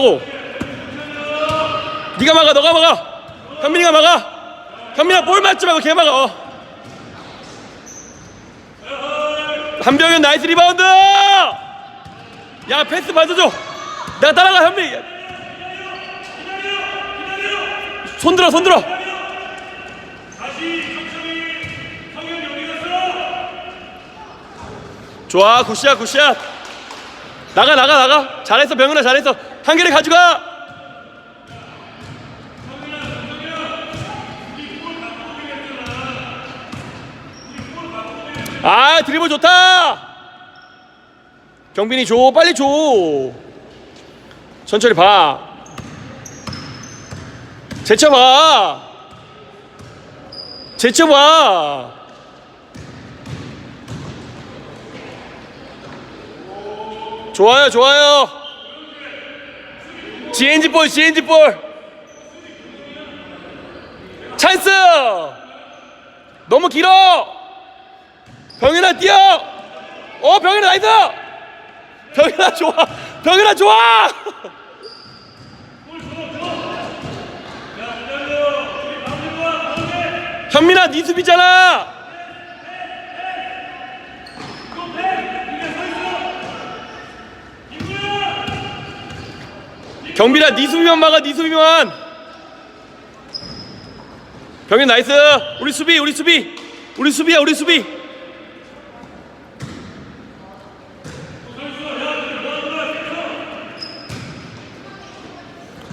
막았다고. 네가 막아 너가 막아. 현민이가 막아. 현민아 볼 맞지 말고 걔 막아. 어. 한병현 나이스 리바운드! 야 패스 받아줘. 내가 따라가 현민이 손 들어 손 들어. 좋아 굿샷 굿샷. 나가 나가 나가. 잘했어 병현아 잘했어 한 개를 가져가. 아 드리블 좋다. 경빈이 줘 빨리 줘. 천천히 봐. 제쳐봐. 제쳐봐. 좋아요 좋아요 GNG 볼 GNG 볼. 찬스! 너무 길어! 병현아 뛰어! 어 병현아 나이스! 병현아 좋아! 병현아 좋아! 현민아 네 수비잖아 경빈아 네 수비만 막아 네 수비만. 병현 나이스. 우리 수비 우리 수비. 우리 수비야 우리 수비.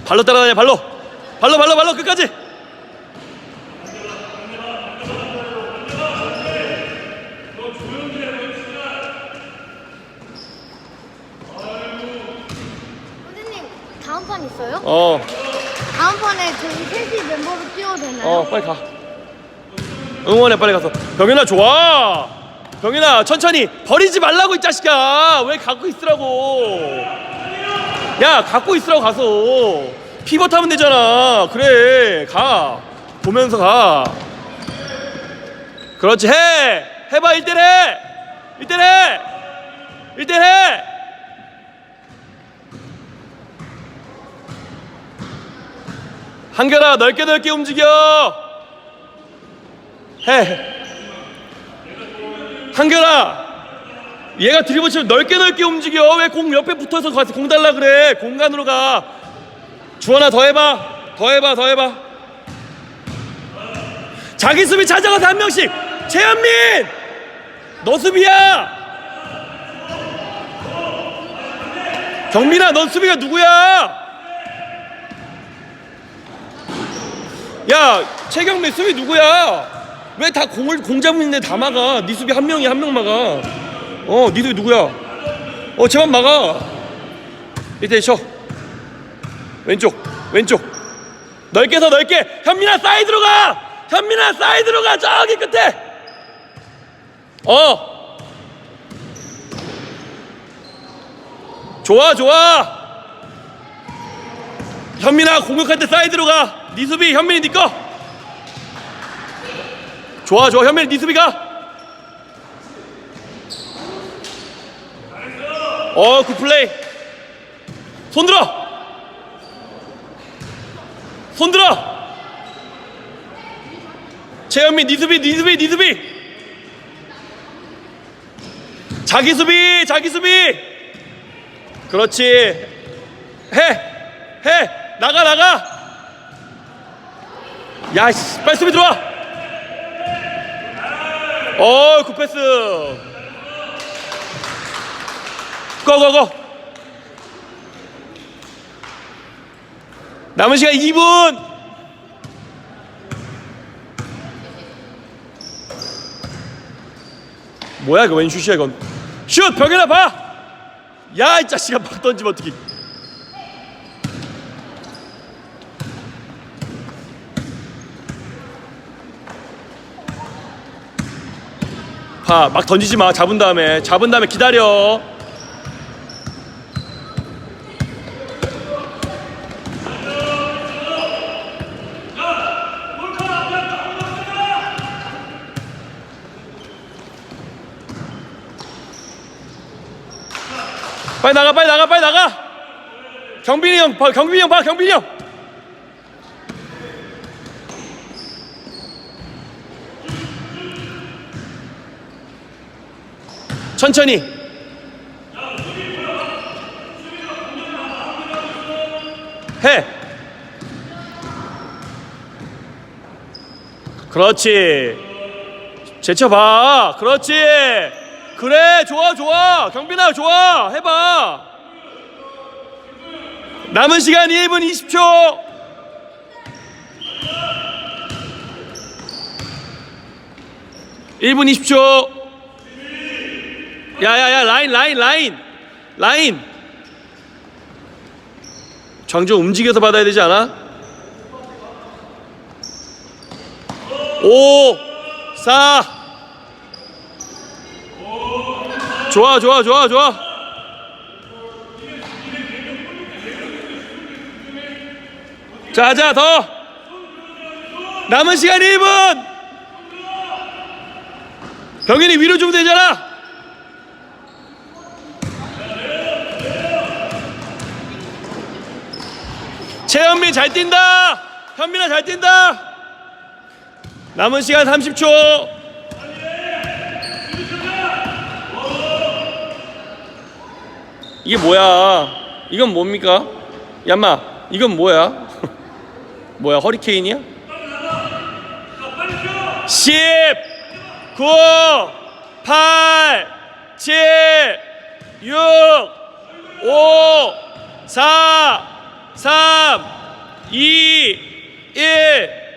발로 따라다녀 발로. 발로 발로 발로 끝까지 다음 판 있어요? 어. 다음 판에 저희 셋이 멤버로 뛰어도 되나요? 어 빨리 가. 응원해 빨리 가서. 병현아 좋아. 병현아 천천히 버리지 말라고 이 자식아. 왜 갖고 있으라고. 야 갖고 있으라고 가서. 피벗 하면 되잖아. 그래 가. 보면서 가. 그렇지 해. 해봐 1대1 해. 1대1 해. 1대1 해 한결아 넓게 넓게 움직여. 해. 한결아 얘가 드리블 치면 넓게 넓게 움직여. 왜 공 옆에 붙어서 가서 공 달라 그래? 공간으로 가. 주원아 더 해봐. 더 해봐 더 해봐. 자기 수비 찾아가서 한 명씩. 최현민! 너 수비야! 경민아 넌 수비가 누구야 야 최경민 수비 누구야? 왜 다 공을 공 잡고 있는데 다 막아? 네 수비 한 명이 한 명 막아. 어, 네 수비 누구야? 어, 제만 막아. 이때 쉬어. 왼쪽, 왼쪽. 넓게 서 넓게. 현민아 사이드로 가. 현민아 사이드로 가. 저기 끝에. 어. 좋아, 좋아. 현민아 공격할 때 사이드로 가. 네 수비 현민이 네 거. 좋아 좋아 현민이 네 수비 가. 어, 굿 플레이. 손 들어. 손 들어. 최현민 네 수비 네 수비 네 수비. 자기 수비 자기 수비. 그렇지. 해. 해. 나가 나가. 야, 씨, 빨리 수비 들어와. 어, 굿패스. 고고고. 남은 시간 2분. 뭐야 이거 웬 슛이야 이건 슛 벽에다 봐 야 이 자식아 막 던지면 어떡해 봐, 막 던지지 마. 잡은 다음에, 잡은 다음에 기다려. 빨리 나가, 빨리 나가, 빨리 나가. 경빈이 형 봐, 경빈이 형 봐, 경빈이 형. 천천히. 해. 그렇지. 제쳐봐. 그렇지. 그래, 좋아, 좋아. 경빈아, 좋아. 해봐. 남은 시간 1분 20초. 일분 20초. 야야야 라인 라인 라인. 라인. 장조 움직여서 받아야 되지 않아? 5 4 좋아 좋아 좋아 좋아. 자자 더. 남은 시간 1분. 병현이 위로 주면 되잖아 최현민 잘 뛴다. 현민아 잘 뛴다. 남은 시간 30초. 이게 뭐야? 이건 뭡니까? 얌마 이건 뭐야? 뭐야 허리케인이야? 10 9 8 7 6 5 4 3 2 1